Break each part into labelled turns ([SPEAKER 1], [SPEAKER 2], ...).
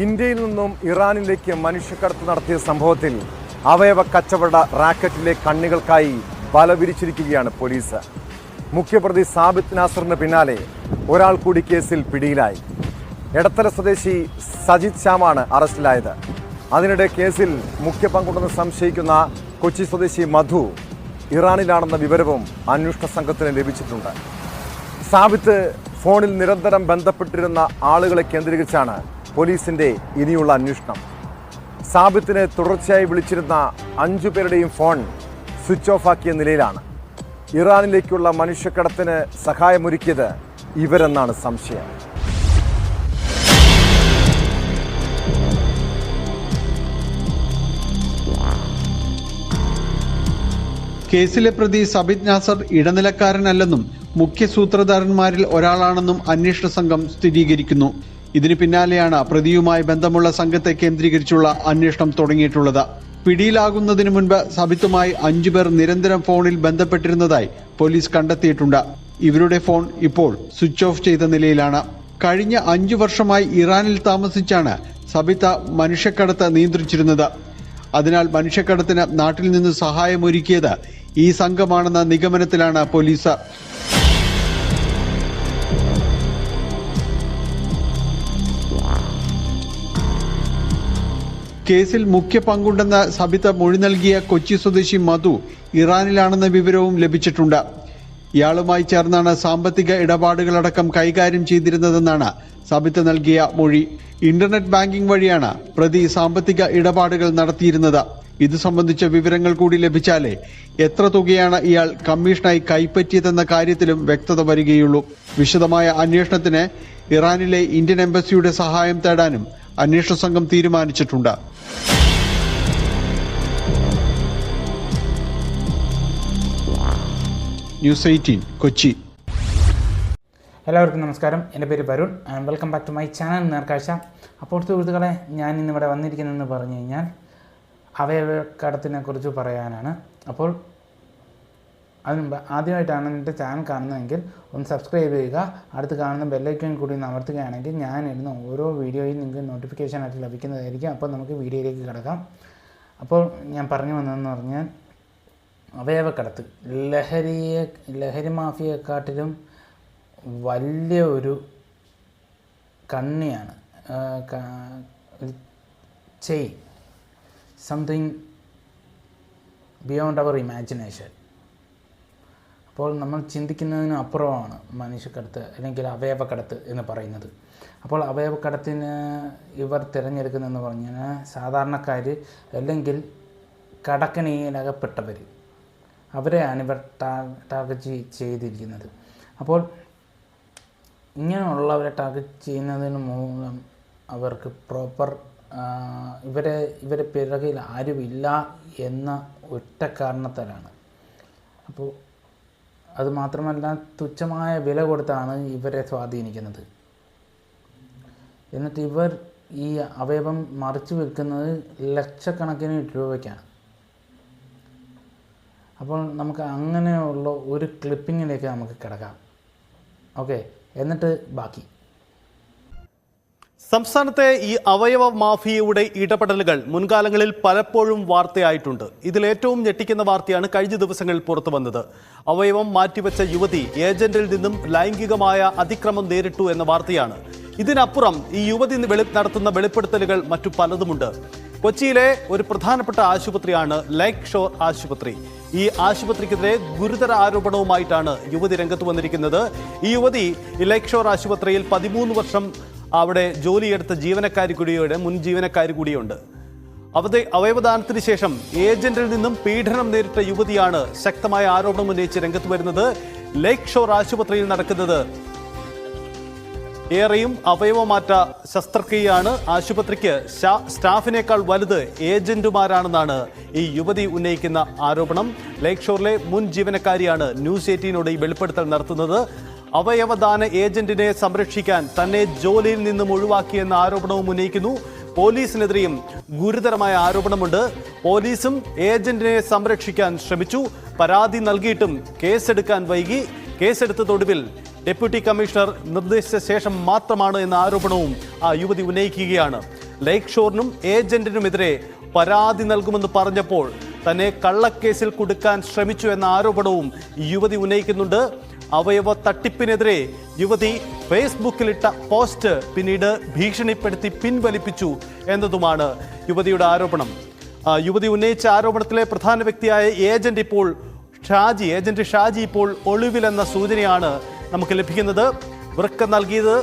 [SPEAKER 1] ഇന്ത്യയിൽ നിന്നും ഇറാനിലേക്ക് മനുഷ്യക്കടത്ത് നടത്തിയ സംഭവത്തിൽ അവയവ കച്ചവട റാക്കറ്റിലെ കണ്ണികൾക്കായി ബലവിരിച്ചിരിക്കുകയാണ് പോലീസ്. മുഖ്യപ്രതി സാബിത് നാസറിന് പിന്നാലെ ഒരാൾ കൂടി കേസിൽ പിടിയിലായി. എടത്തല സ്വദേശി സജിത് ശ്യാമാണ് അറസ്റ്റിലായത്. അതിനിടെ കേസിൽ മുഖ്യ പങ്കുണ്ടെന്ന് സംശയിക്കുന്ന കൊച്ചി സ്വദേശി മധു ഇറാനിലാണെന്ന വിവരവും അന്വേഷണ സംഘത്തിന് ലഭിച്ചിട്ടുണ്ട്. സാബിത്ത് ഫോണിൽ നിരന്തരം ബന്ധപ്പെട്ടിരുന്ന ആളുകളെ കേന്ദ്രീകരിച്ചാണ് പോലീസിന്റെ ഇനിയുള്ള അന്വേഷണം. സാബിത്തിനെ തുടർച്ചയായി വിളിച്ചിരുന്ന അഞ്ചു പേരുടെയും ഫോൺ സ്വിച്ച് ഓഫ് ആക്കിയ നിലയിലാണ്. ഇറാനിലേക്കുള്ള മനുഷ്യക്കടത്തിന് സഹായമൊരുക്കിയത് ഇവരെന്നാണ് സംശയം.
[SPEAKER 2] കേസിലെ പ്രതി സബിത് നാസർ ഇടനിലക്കാരനല്ലെന്നും മുഖ്യ സൂത്രധാരന്മാരിൽ ഒരാളാണെന്നും അന്വേഷണ സംഘം സ്ഥിരീകരിക്കുന്നു. ഇതിനു പിന്നാലെയാണ് പ്രതിയുമായി ബന്ധമുള്ള സംഘത്തെ കേന്ദ്രീകരിച്ചുള്ള അന്വേഷണം തുടങ്ങിയിട്ടുള്ളത്. പിടിയിലാകുന്നതിന് മുൻപ് സബിത്തുമായി അഞ്ചുപേർ നിരന്തരം ഫോണിൽ ബന്ധപ്പെട്ടിരുന്നതായി പോലീസ് കണ്ടെത്തിയിട്ടുണ്ട്. ഇവരുടെ ഫോൺ ഇപ്പോൾ സ്വിച്ച് ഓഫ് ചെയ്ത നിലയിലാണ്. കഴിഞ്ഞ അഞ്ചു വർഷമായി ഇറാനിൽ താമസിച്ചാണ് സബിത മനുഷ്യക്കടത്ത് നിയന്ത്രിച്ചിരുന്നത്. അതിനാൽ മനുഷ്യക്കടത്തിന് നാട്ടിൽ നിന്ന് സഹായമൊരുക്കിയത് ഈ സംഘമാണെന്ന നിഗമനത്തിലാണ് പോലീസ്. കേസിൽ മുഖ്യ പങ്കുണ്ടെന്ന് സബിത മൊഴി നൽകിയ കൊച്ചി സ്വദേശി മധു ഇറാനിലാണെന്ന വിവരവും ലഭിച്ചിട്ടുണ്ട്. ഇയാളുമായി ചേർന്നാണ് സാമ്പത്തിക ഇടപാടുകളടക്കം കൈകാര്യം ചെയ്തിരുന്നതെന്നാണ് സബിത നൽകിയ മൊഴി. ഇന്റർനെറ്റ് ബാങ്കിംഗ് വഴിയാണ് പ്രതി സാമ്പത്തിക ഇടപാടുകൾ നടത്തിയിരുന്നത്. ഇത് സംബന്ധിച്ച വിവരങ്ങൾ കൂടി ലഭിച്ചാലേ എത്ര തുകയാണ് ഇയാൾ കമ്മീഷനായി കൈപ്പറ്റിയതെന്ന കാര്യത്തിലും വ്യക്തത വരികയുള്ളൂ. വിശദമായ അന്വേഷണത്തിന് ഇറാനിലെ ഇന്ത്യൻ എംബസിയുടെ സഹായം തേടാനും അന്വേഷണ സംഘം തീരുമാനിച്ചിട്ടുണ്ട്. News eighteen Kochi.
[SPEAKER 3] എല്ലാവർക്കും നമസ്കാരം. എന്റെ പേര് Varun. And welcome back to my channel Nerkazhcha. അപ്പോൾ സുഹൃത്തുക്കളെ ഞാൻ ഇന്നിവിടെ വന്നിരിക്കുന്നതെന്ന് പറഞ്ഞു കഴിഞ്ഞാൽ അവയവ കടത്തിനെ കുറിച്ച് പറയാനാണ്. അപ്പോൾ അതിന് മുമ്പ് ആദ്യമായിട്ടാണ് എന്റെ ചാനൽ കാണുന്നതെങ്കിൽ ഒന്ന് സബ്സ്ക്രൈബ് ചെയ്യുക. അടുത്ത് കാണുന്ന ബെല്ലൈക്കൺ കൂടി ഒന്ന് അമർത്തുകയാണെങ്കിൽ ഞാൻ ഇടുന്ന ഓരോ വീഡിയോയും നിങ്ങൾക്ക് നോട്ടിഫിക്കേഷൻ ആയിട്ട് ലഭിക്കുന്നതായിരിക്കും. അപ്പോൾ നമുക്ക് വീഡിയോയിലേക്ക് കിടക്കാം. അപ്പോൾ ഞാൻ പറഞ്ഞു വന്നതെന്ന് പറഞ്ഞാൽ അവയവക്കടത്ത്. ലഹരിയെ ലഹരി മാഫിയെക്കാട്ടിലും വലിയ ഒരു കണ്ണിയാണ് ചെയ് സംതിങ് ബിയോണ്ട് അവർ ഇമാജിനേഷൻ അപ്പോൾ നമ്മൾ ചിന്തിക്കുന്നതിന് അപ്പുറമാണ് മനുഷ്യക്കടത്ത് അല്ലെങ്കിൽ അവയവക്കടത്ത് എന്ന് പറയുന്നത്. അപ്പോൾ അവയവക്കടത്തിന് ഇവർ തിരഞ്ഞെടുക്കുന്നതെന്ന് പറഞ്ഞാൽ സാധാരണക്കാർ അല്ലെങ്കിൽ കടക്കണിയിലകപ്പെട്ടവർ. അവരെയാണ് ഇവർ ടാർഗറ്റ് ചെയ്തിരിക്കുന്നത്. അപ്പോൾ ഇങ്ങനെയുള്ളവരെ ടാർഗറ്റ് ചെയ്യുന്നതിന് മൂലം അവർക്ക് പ്രോപ്പർ ഇവരെ ഇവരെ പിറകിൽ ആരുമില്ല എന്ന ഒറ്റ കാരണത്താലാണ്. അപ്പോൾ അത് മാത്രമല്ല തുച്ഛമായ വില കൊടുത്താണ് ഇവരെ സ്വാധീനിക്കുന്നത്. എന്നിട്ട് ഇവർ ഈ അവയവം മറിച്ചു വിൽക്കുന്നത് ലക്ഷക്കണക്കിന് രൂപയ്ക്കാണ്. അപ്പോൾ നമുക്ക് അങ്ങനെയുള്ള ഒരു ക്ലിപ്പിങ്ങിലേക്ക് നമുക്ക് കിടക്കാം. ഓക്കെ എന്നിട്ട് ബാക്കി.
[SPEAKER 4] സംസ്ഥാനത്തെ ഈ അവയവ മാഫിയയുടെ ഇടപെടലുകൾ മുൻകാലങ്ങളിൽ പലപ്പോഴും വാർത്തയായിട്ടുണ്ട്. ഇതിൽ ഏറ്റവും ഞെട്ടിക്കുന്ന വാർത്തയാണ് കഴിഞ്ഞ ദിവസങ്ങളിൽ പുറത്തു വന്നത്. അവയവം മാറ്റിവെച്ച യുവതി ഏജന്റിൽ നിന്നും ലൈംഗികമായ അതിക്രമം നേരിട്ടു എന്ന വാർത്തയാണ്. ഇതിനപ്പുറം ഈ യുവതി വെളി നടത്തുന്ന വെളിപ്പെടുത്തലുകൾ മറ്റു പലതുമുണ്ട്. കൊച്ചിയിലെ ഒരു പ്രധാനപ്പെട്ട ആശുപത്രിയാണ് ലൈക് ഷോർ ആശുപത്രി. ഈ ആശുപത്രിക്കെതിരെ ഗുരുതര ആരോപണവുമായിട്ടാണ് യുവതി രംഗത്ത് വന്നിരിക്കുന്നത്. ഈ യുവതി ഈ ലേക്ക് ഷോർ ആശുപത്രിയിൽ പതിമൂന്ന് വർഷം അവിടെ ജോലിയെടുത്ത ജീവനക്കാരി കൂടിയുടെ മുൻ ജീവനക്കാരി കൂടിയുണ്ട്. അവധ അവയവദാനത്തിന് ശേഷം ഏജന്റിൽ നിന്നും പീഡനം നേരിട്ട യുവതിയാണ് ശക്തമായ ആരോപണം ഉന്നയിച്ച് രംഗത്ത് വരുന്നത്. ലേക്ക് ഷോർ ആശുപത്രിയിൽ നടക്കുന്നത്. ഏറെയും അവയവമാറ്റ ശസ്ത്രക്രിയയാണ് ആശുപത്രിക്ക് സ്റ്റാഫിനേക്കാൾ വലുത് ഏജന്റുമാരാണെന്നാണ് ഈ യുവതി ഉന്നയിക്കുന്ന ആരോപണം. ലേക്ക് ഷോറിലെ മുൻ ജീവനക്കാരിയാണ് ന്യൂസ് എയ്റ്റീനോട് ഈ വെളിപ്പെടുത്തൽ നടത്തുന്നത്. അവയവദാന ഏജന്റിനെ സംരക്ഷിക്കാൻ തന്നെ ജോലിയിൽ നിന്നും ഒഴിവാക്കിയെന്ന ആരോപണവും ഉന്നയിക്കുന്നു. പോലീസിനെതിരെയും ഗുരുതരമായ ആരോപണമുണ്ട്. പോലീസും ഏജന്റിനെ സംരക്ഷിക്കാൻ ശ്രമിച്ചു. പരാതി നൽകിയിട്ടും കേസെടുക്കാൻ വൈകി. കേസെടുത്തതൊടുവിൽ ഡെപ്യൂട്ടി കമ്മീഷണർ നിർദ്ദേശിച്ച ശേഷം മാത്രമാണ് എന്ന ആരോപണവും ആ യുവതി ഉന്നയിക്കുകയാണ്. ലൈക് ഷോറിനും ഏജന്റിനുമെതിരെ പരാതി നൽകുമെന്ന് പറഞ്ഞപ്പോൾ തന്നെ കള്ളക്കേസിൽ കൊടുക്കാൻ ശ്രമിച്ചു എന്ന ആരോപണവും യുവതി ഉന്നയിക്കുന്നുണ്ട്. അവയവ തട്ടിപ്പിനെതിരെ യുവതി ഫേസ്ബുക്കിലിട്ട പോസ്റ്റ് പിന്നീട് ഭീഷണിപ്പെടുത്തി പിൻവലിപ്പിച്ചു എന്നതുമാണ് യുവതിയുടെ ആരോപണം. യുവതി ഉന്നയിച്ച ആരോപണത്തിലെ പ്രധാന വ്യക്തിയായ ഏജന്റ് ഇപ്പോൾ ഷാജി ഏജന്റ് ഷാജി ഇപ്പോൾ ഒളിവിലെന്ന സൂചനയാണ് നമുക്ക് ലഭിക്കുന്നത്. വൃക്ക നൽകിയത്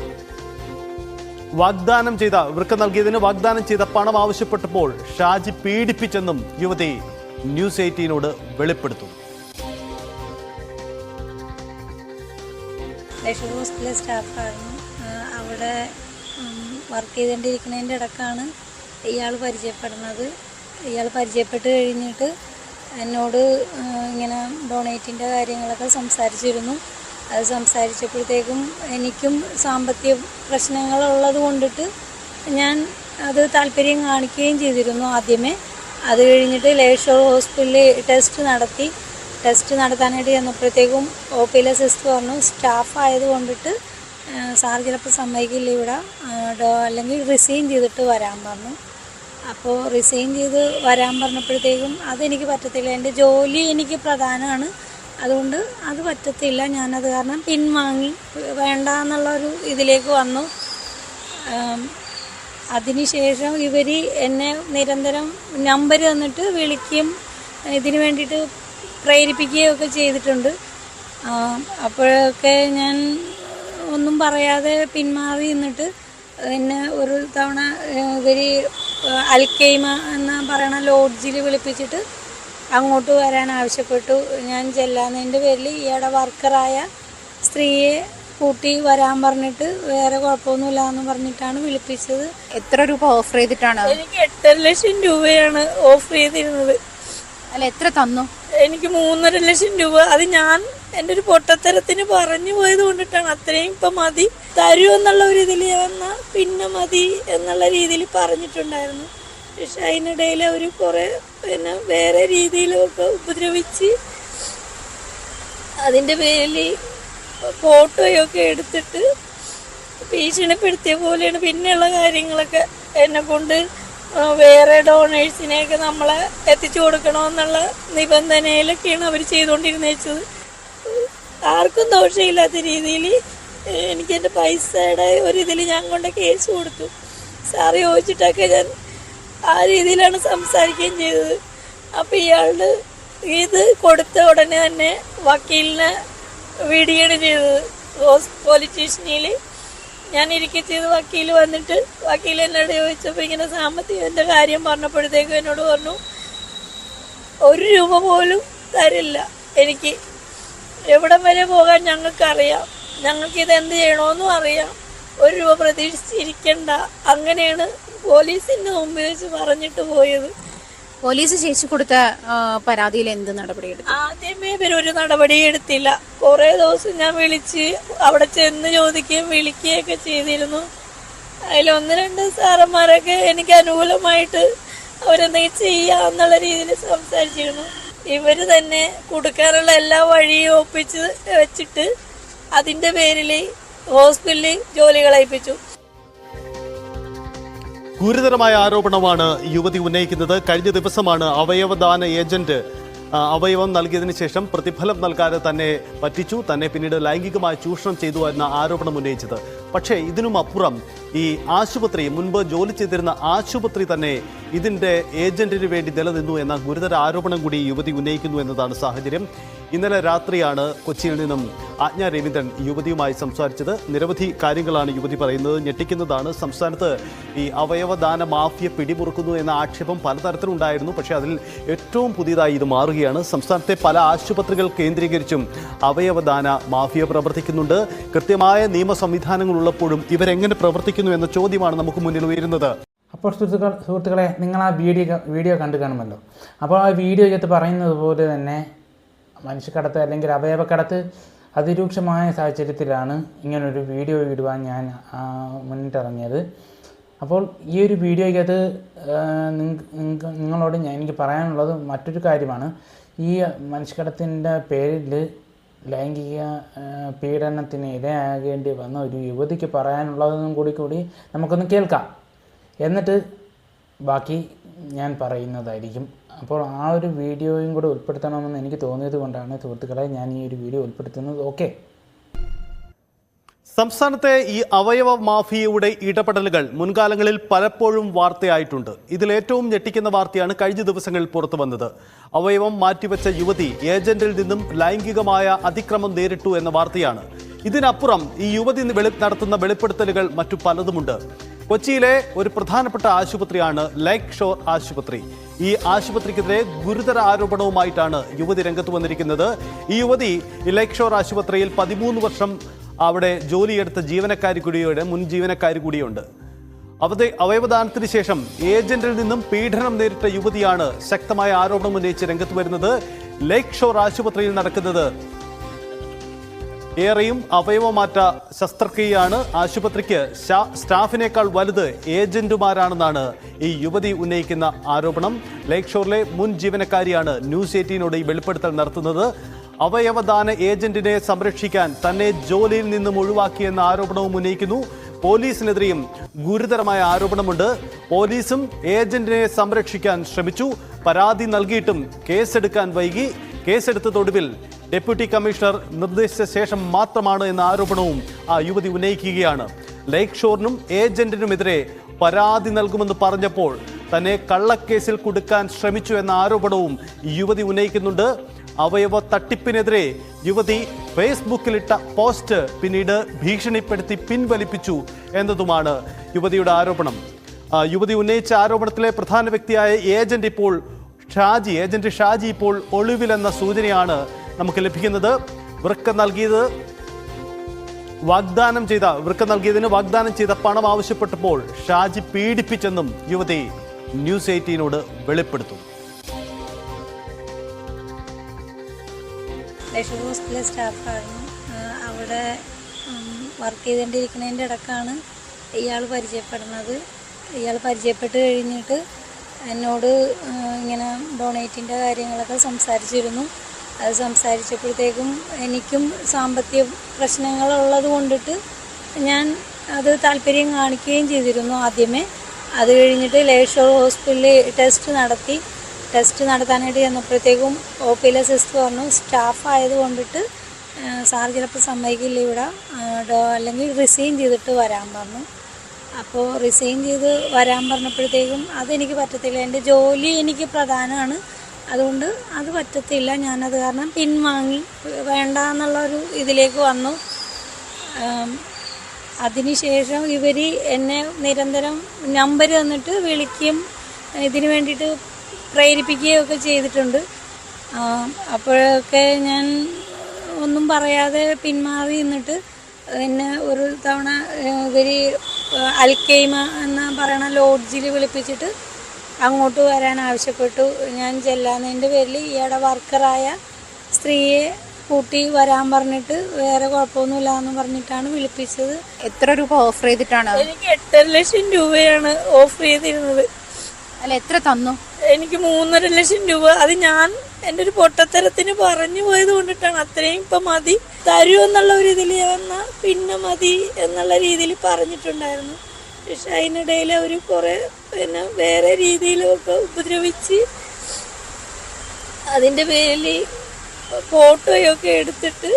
[SPEAKER 4] വാഗ്ദാനം ചെയ്ത വൃക്ക നൽകിയതിന് വാഗ്ദാനം ചെയ്ത പണം ആവശ്യപ്പെട്ടപ്പോൾ ഷാജി പീഡിപ്പിച്ചെന്നും യുവതി ന്യൂസ് എയ്റ്റീനോട് വെളിപ്പെടുത്തുന്നു.
[SPEAKER 5] ലക്ഷർ ഹോസ്പിറ്റലിലെ സ്റ്റാഫായിരുന്നു അവിടെ വർക്ക് ചെയ്തുകൊണ്ടിരിക്കുന്നതിന്റെ ഇടക്കാണ് ഇയാൾ പരിചയപ്പെടുന്നത്. ഇയാൾ പരിചയപ്പെട്ട് കഴിഞ്ഞിട്ട് എന്നോട് ഇങ്ങനെ ഡൊണേറ്റിന്റെ കാര്യങ്ങളൊക്കെ സംസാരിച്ചിരുന്നു. അത് സംസാരിച്ചപ്പോഴത്തേക്കും എനിക്കും സാമ്പത്തിക പ്രശ്നങ്ങളുള്ളത് കൊണ്ടിട്ട് ഞാൻ അത് താല്പര്യം കാണിക്കുകയും ചെയ്തിരുന്നു ആദ്യമേ. അത് കഴിഞ്ഞിട്ട് ലേഷോർ ഹോസ്പിറ്റലിൽ ടെസ്റ്റ് നടത്തി. ടെസ്റ്റ് നടത്താനായിട്ട് ചെന്നപ്പോഴത്തേക്കും ഒ പിയിലെ സിസ്റ്റർ പറഞ്ഞു സ്റ്റാഫ് ആയത് കൊണ്ടിട്ട് സാർ ചിലപ്പോൾ സമ്മതിക്കില്ല ഇവിടെ. അല്ലെങ്കിൽ റിസൈൻ ചെയ്തിട്ട് വരാൻ പറഞ്ഞു. അപ്പോൾ റിസൈൻ ചെയ്ത് വരാൻ പറഞ്ഞപ്പോഴത്തേക്കും അതെനിക്ക് പറ്റത്തില്ല. എന്റെ ജോലി എനിക്ക് പ്രധാനമാണ്. അതുകൊണ്ട് അത് പറ്റത്തില്ല. ഞാനത് കാരണം പിൻവാങ്ങി. വേണ്ട എന്നുള്ളൊരു ഇതിലേക്ക് വന്നു. അതിനുശേഷം ഇവർ എന്നെ നിരന്തരം നമ്പർ തന്നിട്ട് വിളിക്കും. ഇതിന് വേണ്ടിയിട്ട് പ്രേരിപ്പിക്കുകയും ഒക്കെ ചെയ്തിട്ടുണ്ട് അപ്പോഴൊക്കെ ഞാൻ ഒന്നും പറയാതെ പിന്മാറി നിന്നിട്ട് എന്നെ ഒരു തവണ ഇവർ അൽക്കൈമ എന്ന പറയണ ലോഡ്ജിൽ വിളിപ്പിച്ചിട്ട് അങ്ങോട്ട് വരാൻ ആവശ്യപ്പെട്ടു. ഞാൻ ചെല്ലാന്നതിന്റെ പേരിൽ ഇയാളുടെ വർക്കറായ സ്ത്രീയെ കൂട്ടി വരാൻ പറഞ്ഞിട്ട് വേറെ കുഴപ്പമൊന്നുമില്ല എന്ന് പറഞ്ഞിട്ടാണ് വിളിപ്പിച്ചത്.
[SPEAKER 6] എത്ര രൂപ ഓഫർ ചെയ്തിട്ടാണ്?
[SPEAKER 5] എനിക്ക് എട്ടര ലക്ഷം രൂപയാണ് ഓഫർ ചെയ്തിരുന്നത്.
[SPEAKER 6] അല്ല എത്ര തന്നു?
[SPEAKER 5] എനിക്ക് മൂന്നര ലക്ഷം രൂപ. അത് ഞാൻ എന്റെ ഒരു പൊട്ടത്തരത്തിന് പറഞ്ഞു പോയത് കൊണ്ടിട്ടാണ്. അത്രയും ഇപ്പം മതി. തരൂ എന്നുള്ള ഒരു ഇതിൽ വന്നാൽ പിന്നെ മതി എന്നുള്ള രീതിയിൽ പറഞ്ഞിട്ടുണ്ടായിരുന്നു. പക്ഷെ അതിനിടയിൽ അവർ കുറേ പിന്നെ വേറെ രീതിയിലൊക്കെ ഉപദ്രവിച്ച് അതിന്റെ പേരിൽ ഫോട്ടോയൊക്കെ എടുത്തിട്ട് ഭീഷണിപ്പെടുത്തിയ പോലെയാണ് പിന്നെയുള്ള കാര്യങ്ങളൊക്കെ എന്നെ കൊണ്ട് വേറെ ഡോണേഴ്സിനെയൊക്കെ നമ്മൾ എത്തിച്ചു കൊടുക്കണമെന്നുള്ള നിബന്ധനയിലൊക്കെയാണ് അവർ ചെയ്തുകൊണ്ടിരുന്നത് ആർക്കും ദോഷമില്ലാത്ത രീതിയിൽ എനിക്ക് എന്റെ പൈസയുടെ ഒരു ഇതിൽ ഞാൻ കൊണ്ട് കേസ് കൊടുത്തു. സാറ് ചോദിച്ചിട്ടൊക്കെ ഞാൻ ആ രീതിയിലാണ് സംസാരിക്കുകയും ചെയ്തത്. അപ്പം ഇയാളുടെ ഇത് കൊടുത്ത ഉടനെ തന്നെ വക്കീലിനെ വിടുകയാണ് ചെയ്തത്. പോലീസ് സ്റ്റേഷനിൽ ഞാൻ ഇരിക്കെ ചെയ്ത് വക്കീൽ വന്നിട്ട് വക്കീൽ എന്നോട് ചോദിച്ചപ്പോൾ ഇങ്ങനെ സാമ്പത്തികന്റെ കാര്യം പറഞ്ഞപ്പോഴത്തേക്കും എന്നോട് പറഞ്ഞു ഒരു രൂപ പോലും തരില്ല. എനിക്ക് എവിടെ വരെ പോകാൻ ഞങ്ങൾക്കറിയാം. ഞങ്ങൾക്കിത് എന്ത് ചെയ്യണമെന്നും അറിയാം. ഒരു രൂപ പ്രതീക്ഷിച്ചിരിക്കണ്ട. അങ്ങനെയാണ് പോലീസിന്റെ മുമ്പിൽ വെച്ച് പറഞ്ഞിട്ട് പോയത്.
[SPEAKER 6] പോലീസ് ചേച്ചി കൊടുത്ത പരാതിയിൽ എന്ത് നടപടിയെടുത്തു
[SPEAKER 5] ആദ്യമേ ഇവർ ഒരു നടപടി എടുത്തില്ല. കുറേ ദിവസം ഞാൻ വിളിച്ച് അവിടെ ചെന്ന് ചോദിക്കുകയും വിളിക്കുകയൊക്കെ ചെയ്തിരുന്നു. അതിൽ ഒന്ന് രണ്ട് സാറന്മാരൊക്കെ എനിക്ക് അനുകൂലമായിട്ട് അവരെന്തെങ്കിലും ചെയ്യാന്നുള്ള രീതിയിൽ സംസാരിച്ചിരുന്നു. ഇവർ തന്നെ കൊടുക്കാനുള്ള എല്ലാ വഴിയും ഒപ്പിച്ച് വെച്ചിട്ട് അതിന്റെ പേരിൽ ഹോസ്പിറ്റലിൽ ജോലി കളയിപ്പിച്ചു
[SPEAKER 4] ഗുരുതരമായ ആരോപണമാണ് യുവതി ഉന്നയിക്കുന്നത്. കഴിഞ്ഞ ദിവസമാണ് അവയവദാന ഏജന്റ് അവയവം നൽകിയതിനു ശേഷം പ്രതിഫലം നൽകാതെ തന്നെ പറ്റിച്ചു. തന്നെ പിന്നീട് ലൈംഗികമായി ചൂഷണം ചെയ്തു എന്ന ആരോപണം ഉന്നയിച്ചത്. പക്ഷേ ഇതിനും അപ്പുറം ഈ ആശുപത്രി മുൻപ് ജോലി ചെയ്തിരുന്ന ആശുപത്രി തന്നെ ഇതിന്റെ ഏജന്റിന് വേണ്ടി നിലനിന്നു എന്ന ഗുരുതര ആരോപണം കൂടി യുവതി ഉന്നയിക്കുന്നു എന്നതാണ് സാഹചര്യം. ഇന്നലെ രാത്രിയാണ് കൊച്ചിയിൽ നിന്നും ആജ്ഞ രവീന്ദ്രൻ യുവതിയുമായി സംസാരിച്ചത്. നിരവധി കാര്യങ്ങളാണ് യുവതി പറയുന്നത്. ഞെട്ടിക്കുന്നതാണ്. സംസ്ഥാനത്ത് ഈ അവയവദാന മാഫിയ പിടിമുറുക്കുന്നു എന്ന ആക്ഷേപം പലതരത്തിലുണ്ടായിരുന്നു. പക്ഷേ അതിൽ ഏറ്റവും പുതിയതായി ഇത് മാറുകയാണ്. സംസ്ഥാനത്തെ പല ആശുപത്രികൾ കേന്ദ്രീകരിച്ചും അവയവദാന മാഫിയ പ്രവർത്തിക്കുന്നുണ്ട്. കൃത്യമായ നിയമ സംവിധാനങ്ങൾ ഉള്ളപ്പോഴും ഇവരെങ്ങനെ പ്രവർത്തിക്കുന്നു എന്ന ചോദ്യമാണ് നമുക്ക് മുന്നിൽ ഉയരുന്നത്.
[SPEAKER 3] അപ്പോൾ സുഹൃത്തുക്കൾ സുഹൃത്തുക്കളെ നിങ്ങൾ ആ വീഡിയോ വീഡിയോ കണ്ടു കാണുമല്ലോ. അപ്പോൾ ആ വീഡിയോയ്ക്കകത്ത് പറയുന്നത് പോലെ തന്നെ മനുഷ്യക്കടത്ത് അല്ലെങ്കിൽ അവയവക്കടത്ത് അതിരൂക്ഷമായ സാഹചര്യത്തിലാണ് ഇങ്ങനൊരു വീഡിയോ ഇടുവാൻ ഞാൻ മുന്നിട്ടിറങ്ങിയത്. അപ്പോൾ ഈ ഒരു വീഡിയോയ്ക്കകത്ത് നിങ്ങളോട് ഞാൻ എനിക്ക് പറയാനുള്ളത് മറ്റൊരു കാര്യമാണ്. ഈ മനുഷ്യക്കടത്തിന്റെ പേരിൽ ലൈംഗിക പീഡനത്തിന് ഇരയാകേണ്ടി വന്ന ഒരു യുവതിക്ക് പറയാനുള്ളതെന്നും കൂടി കൂടി നമുക്കൊന്ന് കേൾക്കാം. എന്നിട്ട് ബാക്കി ഞാൻ പറയുന്നതായിരിക്കും. അപ്പോൾ ആ ഒരു വീഡിയോയും കൂടെ ഉൾപ്പെടുത്തണമെന്ന് എനിക്ക് തോന്നിയത് കൊണ്ടാണ് സുഹൃത്തുക്കളെ ഞാൻ ഈ ഒരു വീഡിയോ ഉൾപ്പെടുത്തുന്നത്. ഓക്കെ.
[SPEAKER 4] സംസ്ഥാനത്തെ ഈ അവയവ മാഫിയയുടെ ഇടപെടലുകൾ മുൻകാലങ്ങളിൽ പലപ്പോഴും വാർത്തയായിട്ടുണ്ട്. ഇതിൽ ഏറ്റവും ഞെട്ടിക്കുന്ന വാർത്തയാണ് കഴിഞ്ഞ ദിവസങ്ങളിൽ പുറത്തു വന്നത്. അവയവം മാറ്റിവെച്ച യുവതി ഏജന്റിൽ നിന്നും ലൈംഗികമായ അതിക്രമം നേരിട്ടു എന്ന വാർത്തയാണ്. ഇതിനപ്പുറം ഈ യുവതി നടത്തുന്ന വെളിപ്പെടുത്തലുകൾ മറ്റു പലതുമുണ്ട്. കൊച്ചിയിലെ ഒരു പ്രധാനപ്പെട്ട ആശുപത്രിയാണ് ലൈക് ഷോർ ആശുപത്രി. ഈ ആശുപത്രിക്കെതിരെ ഗുരുതര ആരോപണവുമായിട്ടാണ് യുവതി രംഗത്ത് വന്നിരിക്കുന്നത്. ഈ യുവതി ലൈക് ഷോർ ആശുപത്രിയിൽ പതിമൂന്ന് വർഷം അവിടെ ജോലിയെടുത്ത ജീവനക്കാരി കൂടിയുടെ മുൻ ജീവനക്കാരി കൂടിയുണ്ട്. അവധി അവയവദാനത്തിന് ശേഷം ഏജന്റിൽ നിന്നും പീഡനം നേരിട്ട യുവതിയാണ് ശക്തമായ ആരോപണം ഉന്നയിച്ച് രംഗത്ത് വരുന്നത്. ലൈക് ഷോർ ആശുപത്രിയിൽ നടക്കുന്നത് ഏറെയും അവയവമാറ്റ ശസ്ത്രക്രിയയാണ് ആശുപത്രിക്ക് സ്റ്റാഫിനേക്കാൾ വലുത് ഏജന്റുമാരാണെന്നാണ് ഈ യുവതി ഉന്നയിക്കുന്ന ആരോപണം. ലേക്ക് ഷോറിലെ മുൻ ജീവനക്കാരിയാണ് ന്യൂസ് എയ്റ്റീനോട് ഈ വെളിപ്പെടുത്തൽ നടത്തുന്നത്. അവയവദാന ഏജന്റിനെ സംരക്ഷിക്കാൻ തന്നെ ജോലിയിൽ നിന്നും ഒഴിവാക്കിയെന്ന ആരോപണവും ഉന്നയിക്കുന്നു. പോലീസിനെതിരെയും ഗുരുതരമായ ആരോപണമുണ്ട്. പോലീസും ഏജന്റിനെ സംരക്ഷിക്കാൻ ശ്രമിച്ചു. പരാതി നൽകിയിട്ടും കേസെടുക്കാൻ വൈകി. കേസെടുത്തതൊടുവിൽ ഡെപ്യൂട്ടി കമ്മീഷണർ നിർദ്ദേശിച്ച ശേഷം മാത്രമാണ് എന്ന ആരോപണവും ആ യുവതി ഉന്നയിക്കുകയാണ്. ലൈക് ഷോറിനും ഏജന്റിനുമെതിരെ പരാതി നൽകുമെന്ന് പറഞ്ഞപ്പോൾ തന്നെ കള്ളക്കേസിൽ കുടുക്കാൻ ശ്രമിച്ചു എന്ന ആരോപണവും യുവതി ഉന്നയിക്കുന്നുണ്ട്. അവയവ തട്ടിപ്പിനെതിരെ യുവതി ഫേസ്ബുക്കിലിട്ട പോസ്റ്റ് പിന്നീട് ഭീഷണിപ്പെടുത്തി പിൻവലിപ്പിച്ചു എന്നതുമാണ് യുവതിയുടെ ആരോപണം. യുവതി ഉന്നയിച്ച ആരോപണത്തിലെ പ്രധാന വ്യക്തിയായ ഏജന്റ് ഇപ്പോൾ ഷാജി ഏജന്റ് ഷാജി ഇപ്പോൾ ഒളിവിലെന്ന സൂചനയാണ് നമുക്ക് ലഭിക്കുന്നത് വൃക്ക നൽകിയത്. വാഗ്ദാനം ചെയ്ത വൃക്ക നൽകിയതിന് വാഗ്ദാനം ചെയ്ത പണം ആവശ്യപ്പെട്ടപ്പോൾ ഷാജി പീഡിപ്പിച്ചെന്നും യുവതി ന്യൂസ് എയ്റ്റീനോട് വെളിപ്പെടുത്തും
[SPEAKER 5] ലക്ഷൂർ ഹോസ്പിറ്റലിലെ സ്റ്റാഫായിരുന്നു അവിടെ വർക്ക് ചെയ്തുകൊണ്ടിരിക്കുന്നതിന്റെ ഇടക്കാണ് ഇയാൾ പരിചയപ്പെടുന്നത്. ഇയാൾ പരിചയപ്പെട്ട് കഴിഞ്ഞിട്ട് എന്നോട് ഇങ്ങനെ ഡൊണേറ്റിന്റെ കാര്യങ്ങളൊക്കെ സംസാരിച്ചിരുന്നു. അത് സംസാരിച്ചപ്പോഴത്തേക്കും എനിക്കും സാമ്പത്തിക പ്രശ്നങ്ങളുള്ളത് കൊണ്ടിട്ട് ഞാൻ അത് താല്പര്യം കാണിക്കുകയും ചെയ്തിരുന്നു ആദ്യമേ. അത് കഴിഞ്ഞിട്ട് ലേഷോർ ഹോസ്പിറ്റലിൽ ടെസ്റ്റ് നടത്തി. ടെസ്റ്റ് നടത്താനായിട്ട് ചെന്നപ്പോഴത്തേക്കും ഒ പിയിലെ സിസ്റ്റർ പറഞ്ഞു സ്റ്റാഫ് ആയത് കൊണ്ടിട്ട് സാർ ചിലപ്പോൾ സമ്മതിക്കില്ല ഇവിടെ. അല്ലെങ്കിൽ റിസൈൻ ചെയ്തിട്ട് വരാൻ പറഞ്ഞു. അപ്പോൾ റിസൈൻ ചെയ്ത് വരാൻ പറഞ്ഞപ്പോഴത്തേക്കും അതെനിക്ക് പറ്റത്തില്ല. എന്റെ ജോലി എനിക്ക് പ്രധാനമാണ്. അതുകൊണ്ട് അത് പറ്റത്തില്ല. ഞാനത് കാരണം പിൻവാങ്ങി വേണ്ട എന്നുള്ളൊരു ഇതിലേക്ക് വന്നു. അതിനുശേഷം ഇവർ എന്നെ നിരന്തരം നമ്പർ തന്നിട്ട് വിളിക്കും. ഇതിനു വേണ്ടിയിട്ട് പ്രേരിപ്പിക്കുകയും ഒക്കെ ചെയ്തിട്ടുണ്ട് അപ്പോഴൊക്കെ ഞാൻ ഒന്നും പറയാതെ പിന്മാറി നിന്നിട്ട് എന്നെ ഒരു തവണ ഇവർ അൽക്കൈമ എന്ന് പറയണ ലോഡ്ജിൽ വിളിപ്പിച്ചിട്ട് അങ്ങോട്ട് വരാൻ ആവശ്യപ്പെട്ടു. ഞാൻ ചെല്ലാന്നതിന്റെ പേരിൽ ഇയാളുടെ വർക്കറായ സ്ത്രീയെ കൂട്ടി വരാൻ പറഞ്ഞിട്ട് വേറെ കുഴപ്പമൊന്നുമില്ല എന്ന് പറഞ്ഞിട്ടാണ് വിളിപ്പിച്ചത്.
[SPEAKER 6] എത്ര രൂപ ഓഫർ ചെയ്തിട്ടാണ്?
[SPEAKER 5] എനിക്ക് എട്ടര ലക്ഷം രൂപയാണ് ഓഫർ ചെയ്തിരുന്നത്.
[SPEAKER 6] അല്ല എത്ര തന്നു?
[SPEAKER 5] എനിക്ക് മൂന്നര ലക്ഷം രൂപ. അത് ഞാൻ എന്റെ ഒരു പൊട്ടത്തരത്തിന് പറഞ്ഞു പോയത് കൊണ്ടിട്ടാണ്. അത്രയും ഇപ്പം മതി. തരൂ എന്നുള്ള ഒരു ഇതിൽ വന്നാൽ പിന്നെ മതി എന്നുള്ള രീതിയിൽ പറഞ്ഞിട്ടുണ്ടായിരുന്നു. പക്ഷെ അതിനിടയിൽ അവർ കുറേ പിന്നെ വേറെ രീതിയിലൊക്കെ ഉപദ്രവിച്ച് അതിന്റെ പേരിൽ ഫോട്ടോയൊക്കെ എടുത്തിട്ട്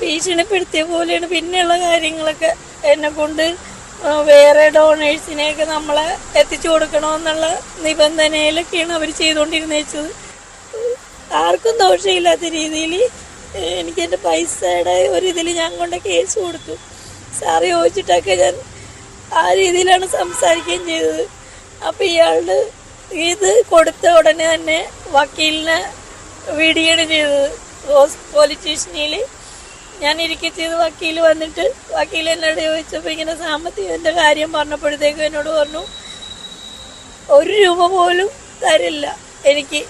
[SPEAKER 5] ഭീഷണിപ്പെടുത്തിയ പോലെയാണ്. പിന്നെയുള്ള കാര്യങ്ങളൊക്കെ എന്നെ കൊണ്ട് വേറെ ഡോണേഴ്സിനെയൊക്കെ നമ്മളെ എത്തിച്ചു കൊടുക്കണമെന്നുള്ള നിബന്ധനയിലൊക്കെയാണ് അവർ ചെയ്തുകൊണ്ടിരുന്നത് വെച്ചത് ആർക്കും ദോഷമില്ലാത്ത രീതിയിൽ എനിക്ക് എന്റെ പൈസയുടെ ഒരിതിൽ ഞാൻ കൊണ്ട് കേസ് കൊടുത്തു. സാറ് ചോദിച്ചിട്ടൊക്കെ ഞാൻ ആ രീതിയിലാണ് സംസാരിക്കുകയും ചെയ്തത്. അപ്പം ഇയാളുടെ ഇത് കൊടുത്ത ഉടനെ തന്നെ വക്കീലിനെ വിടുകയാണ് ചെയ്തത്. പോലീസ് സ്റ്റേഷനിൽ ഞാൻ ഇരിക്കെ ചെയ്ത് വക്കീൽ വന്നിട്ട് വക്കീൽ എന്നോട് ചോദിച്ചപ്പോൾ ഇങ്ങനെ സാമ്പത്തികത്തിന്റെ കാര്യം പറഞ്ഞപ്പോഴത്തേക്കും എന്നോട് പറഞ്ഞു ഒരു രൂപ പോലും തരില്ല. എനിക്ക്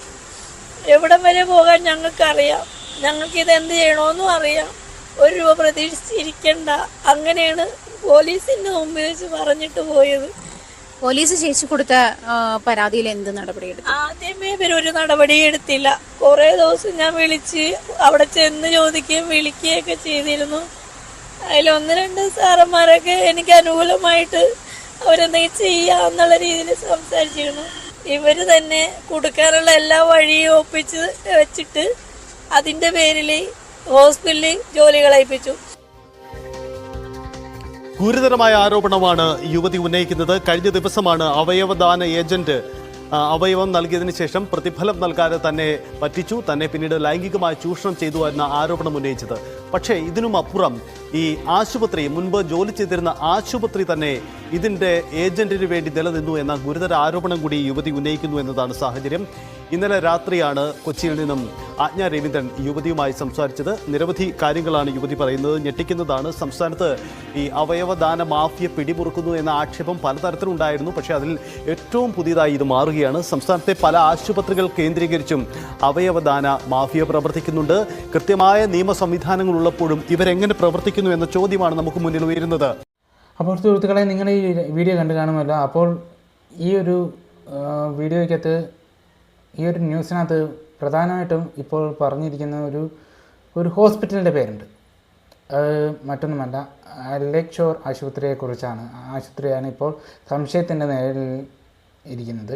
[SPEAKER 5] എവിടെ വരെ പോകാൻ ഞങ്ങൾക്കറിയാം. ഞങ്ങൾക്ക് ഇത് എന്ത് ചെയ്യണമെന്നും അറിയാം. ഒരു രൂപ പ്രതീക്ഷിച്ചിരിക്കണ്ട. അങ്ങനെയാണ് പോലീസിന്റെ മുമ്പിൽ വെച്ച് പറഞ്ഞിട്ട് പോയത്.
[SPEAKER 6] പോലീസ് ചേച്ചി കൊടുത്ത പരാതിയിൽ എന്ത് നടപടിയെടുത്തു
[SPEAKER 5] ആദ്യമേ ഇവർ ഒരു നടപടി എടുത്തില്ല. കുറെ ദിവസം ഞാൻ വിളിച്ച് അവിടെ ചെന്ന് ചോദിക്കുകയും വിളിക്കുകയൊക്കെ ചെയ്തിരുന്നു. അതിൽ ഒന്ന് രണ്ട് സാറന്മാരൊക്കെ എനിക്ക് അനുകൂലമായിട്ട് അവരെന്തെങ്കിലും ചെയ്യാന്നുള്ള രീതിയിൽ സംസാരിച്ചിരുന്നു. ഇവർ തന്നെ കൊടുക്കാനുള്ള എല്ലാ വഴിയും ഒപ്പിച്ച് വെച്ചിട്ട് അതിന്റെ പേരിൽ ഹോസ്പിറ്റലിൽ ജോലികൾ കളയിപ്പിച്ചു
[SPEAKER 4] ഗുരുതരമായ ആരോപണമാണ് യുവതി ഉന്നയിക്കുന്നത്. കഴിഞ്ഞ ദിവസമാണ് അവയവദാന ഏജന്റ് അവയവം നൽകിയതിനു ശേഷം പ്രതിഫലം നൽകാതെ തന്നെ പറ്റിച്ചു. തന്നെ പിന്നീട് ലൈംഗികമായി ചൂഷണം ചെയ്തു എന്ന ആരോപണം ഉന്നയിച്ചത്. പക്ഷേ ഇതിനും അപ്പുറം ഈ ആശുപത്രി മുൻപ് ജോലി ചെയ്തിരുന്ന ആശുപത്രി തന്നെ ഇതിന്റെ ഏജന്റിന് വേണ്ടി നിലനിന്നു എന്ന ഗുരുതര ആരോപണം കൂടി യുവതി ഉന്നയിക്കുന്നു എന്നതാണ് സാഹചര്യം. ഇന്നലെ രാത്രിയാണ് കൊച്ചിയിൽ നിന്നും ആജ്ഞ രവീന്ദ്രൻ യുവതിയുമായി സംസാരിച്ചത്. നിരവധി കാര്യങ്ങളാണ് യുവതി പറയുന്നത്. ഞെട്ടിക്കുന്നതാണ്. സംസ്ഥാനത്ത് ഈ അവയവദാന മാഫിയ പിടിമുറുക്കുന്നു എന്ന ആക്ഷേപം പലതരത്തിലുണ്ടായിരുന്നു. പക്ഷേ അതിൽ ഏറ്റവും പുതിയതായി ഇത് മാറുകയാണ്. സംസ്ഥാനത്തെ പല ആശുപത്രികൾ കേന്ദ്രീകരിച്ചും അവയവദാന മാഫിയ പ്രവർത്തിക്കുന്നുണ്ട്. കൃത്യമായ നിയമ സംവിധാനങ്ങൾ ഉള്ളപ്പോഴും ഇവരെങ്ങനെ പ്രവർത്തിക്കുന്നു എന്ന ചോദ്യമാണ് നമുക്ക് മുന്നിൽ ഉയരുന്നത്.
[SPEAKER 3] അപ്പോൾ സുഹൃത്തുക്കളെ നിങ്ങൾ ഈ വീഡിയോ കണ്ടു കാണുമല്ലോ. അപ്പോൾ ഈ ഒരു വീഡിയോയ്ക്കകത്ത് ഈ ഒരു ന്യൂസിനകത്ത് പ്രധാനമായിട്ടും ഇപ്പോൾ പറഞ്ഞിരിക്കുന്ന ഒരു ഒരു ഹോസ്പിറ്റലിന്റെ പേരുണ്ട്. മറ്റൊന്നുമല്ല ലേക്ക് ആശുപത്രിയെക്കുറിച്ചാണ്. ആശുപത്രിയാണ് ഇപ്പോൾ സംശയത്തിന്റെ നേരിൽ ഇരിക്കുന്നത്.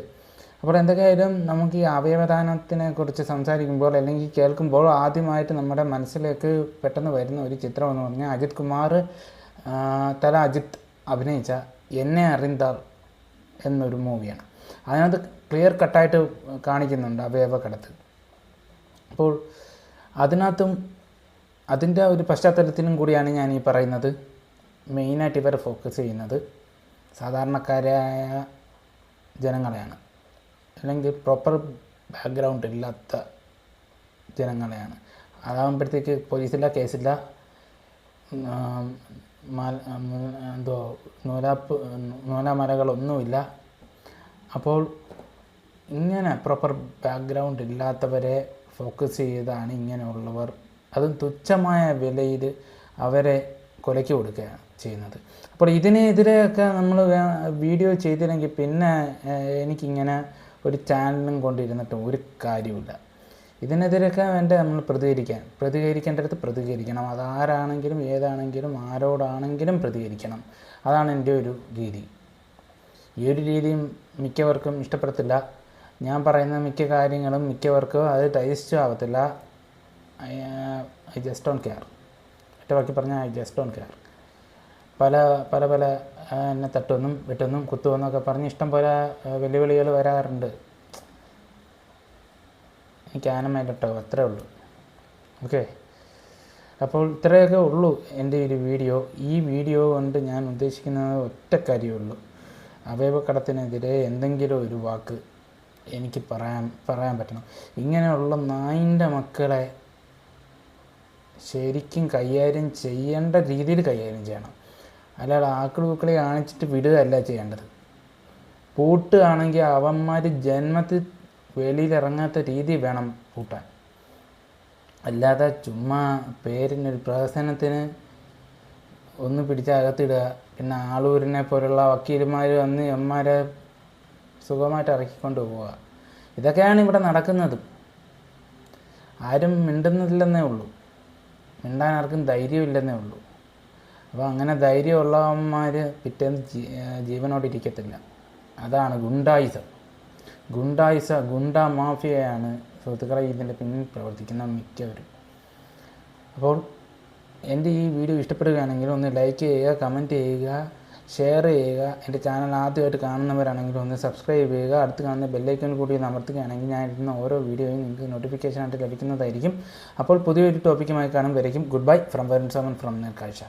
[SPEAKER 3] അപ്പോൾ എന്തൊക്കെയായാലും നമുക്ക് ഈ അവയവദാനത്തിനെ കുറിച്ച് സംസാരിക്കുമ്പോൾ അല്ലെങ്കിൽ കേൾക്കുമ്പോൾ ആദ്യമായിട്ട് നമ്മുടെ മനസ്സിലേക്ക് പെട്ടെന്ന് വരുന്ന ഒരു ചിത്രം എന്ന് പറഞ്ഞാൽ അജിത് കുമാർ തല അജിത് അഭിനയിച്ച എന്നെ അറിന്താൾ എന്നൊരു മൂവിയാണ്. അതിനകത്ത് ക്ലിയർ കട്ടായിട്ട് കാണിക്കുന്നുണ്ട് അവയവ കടത്ത് അപ്പോൾ അതിനകത്തും അതിന്റെ ഒരു പശ്ചാത്തലത്തിലും കൂടിയാണ് ഞാൻ ഈ പറയുന്നത്. മെയിനായിട്ട് ഇവർ ഫോക്കസ് ചെയ്യുന്നത് സാധാരണക്കാരായ ജനങ്ങളെയാണ്. അല്ലെങ്കിൽ പ്രോപ്പർ ബാക്ക്ഗ്രൗണ്ട് ഇല്ലാത്ത ജനങ്ങളെയാണ്. അതാകുമ്പോഴത്തേക്ക് പോലീസില്ല കേസില്ല. എന്തോ നൂലാപ്പ് നൂലാമലകളൊന്നുമില്ല. അപ്പോൾ ഇങ്ങനെ പ്രോപ്പർ ബാക്ക്ഗ്രൗണ്ട് ഇല്ലാത്തവരെ ഫോക്കസ് ചെയ്താണ് ഇങ്ങനെയുള്ളവർ. അതും തുച്ഛമായ വിലയിൽ അവരെ കൊലയ്ക്ക് കൊടുക്കുകയാണ് ചെയ്യുന്നത്. അപ്പോൾ ഇതിനെതിരെയൊക്കെ നമ്മൾ വീഡിയോ ചെയ്തില്ലെങ്കിൽ പിന്നെ എനിക്കിങ്ങനെ ഒരു ചാനലും കൊണ്ടിരുന്നിട്ട് ഒരു കാര്യമില്ല ഇതിനെതിരെയൊക്കെ വേണ്ട നമ്മൾ പ്രതികരിക്കാൻ. പ്രതികരിക്കേണ്ടടുത്ത് പ്രതികരിക്കണം. അതാരാണെങ്കിലും ഏതാണെങ്കിലും ആരോടാണെങ്കിലും പ്രതികരിക്കണം. അതാണ് എന്റെ ഒരു രീതി. ഈ ഒരു രീതിയും മിക്കവർക്കും ഇഷ്ടപ്പെടത്തില്ല. ഞാൻ പറയുന്ന മിക്ക കാര്യങ്ങളും മിക്കവർക്കും അത് ടേസ്റ്റും ആവത്തില്ല. ഐ ജസ്റ്റ് ഡോൺ കെയർ ഒറ്റ പറഞ്ഞാൽ ഐ ജസ്റ്റ് ഡോൺ കെയർ പല പല പല എന്നെ തട്ടൊന്നും വെട്ടൊന്നും കുത്തുമെന്നൊക്കെ പറഞ്ഞ് ഇഷ്ടം പോലെ വെല്ലുവിളികൾ വരാറുണ്ട്. എനിക്ക് ആനമേലട്ടോ അത്രേ ഉള്ളൂ. ഓക്കെ? അപ്പോൾ ഇത്രയൊക്കെ ഉള്ളൂ എന്റെ ഒരു വീഡിയോ. ഈ വീഡിയോ കൊണ്ട് ഞാൻ ഉദ്ദേശിക്കുന്നത് ഒറ്റ അവയവക്കടത്തിനെതിരെ എന്തെങ്കിലും ഒരു വാക്ക് എനിക്ക് പറയാൻ പറയാൻ പറ്റണം. ഇങ്ങനെയുള്ള നായിന്റെ മക്കളെ ശരിക്കും കൈകാര്യം ചെയ്യേണ്ട രീതിയിൽ കൈകാര്യം ചെയ്യണം. അല്ലാതെ ആക്കളി പൂക്കളെ കാണിച്ചിട്ട് വിടുകയല്ല ചെയ്യേണ്ടത്. പൂട്ടുകയാണെങ്കിൽ അവന്മാർ ജന്മത്തിൽ വെളിയിലിറങ്ങാത്ത രീതി വേണം പൂട്ടാൻ. അല്ലാതെ ചുമ്മാ പേരിനൊരു പ്രഹസനത്തിന് ഒന്ന് പിടിച്ച് അകത്തിടുക. പിന്നെ ആളൂരിനെ പോലുള്ള വക്കീലുമാർ വന്ന് എമ്മാരെ സുഖമായിട്ട് ഇറക്കിക്കൊണ്ട് പോവുക. ഇതൊക്കെയാണ് ഇവിടെ നടക്കുന്നത്. ആരും മിണ്ടുന്നില്ലെന്നേ ഉള്ളൂ. മിണ്ടാൻ ആർക്കും ധൈര്യമില്ലെന്നേ ഉള്ളൂ. അപ്പോൾ അങ്ങനെ ധൈര്യമുള്ളവന്മാർ പിറ്റേന്ന് ജീവനോടെ ഇരിക്കത്തില്ല. അതാണ് ഗുണ്ടായിസം. ഗുണ്ടായുസ ഗുണ്ട മാഫിയയാണ് സുഹൃത്തുക്കളെ ഇതിന്റെ പിന്നിൽ പ്രവർത്തിക്കുന്ന മിക്കവരും. അപ്പോൾ എന്റെ ഈ വീഡിയോ ഇഷ്ടപ്പെടുകയാണെങ്കിൽ ഒന്ന് ലൈക്ക് ചെയ്യുക കമന്റ് ചെയ്യുക ഷെയർ ചെയ്യുക എന്റെ ചാനൽ ആദ്യമായിട്ട് കാണുന്നവരാണെങ്കിൽ ഒന്ന് സബ്സ്ക്രൈബ് ചെയ്യുക. അടുത്ത് കാണുന്ന ബെല്ലൈക്കൺ കൂടി ഒന്ന് അമർത്തുകയാണെങ്കിൽ ഞാൻ ഇടുന്ന ഓരോ വീഡിയോയും നിങ്ങൾക്ക് നോട്ടിഫിക്കേഷനായിട്ട് ലഭിക്കുന്നതായിരിക്കും. അപ്പോൾ പുതിയൊരു ടോപ്പിക്കുമായി കാണും വരയ്ക്കും goodbye from Varun Saman from Nerkazhcha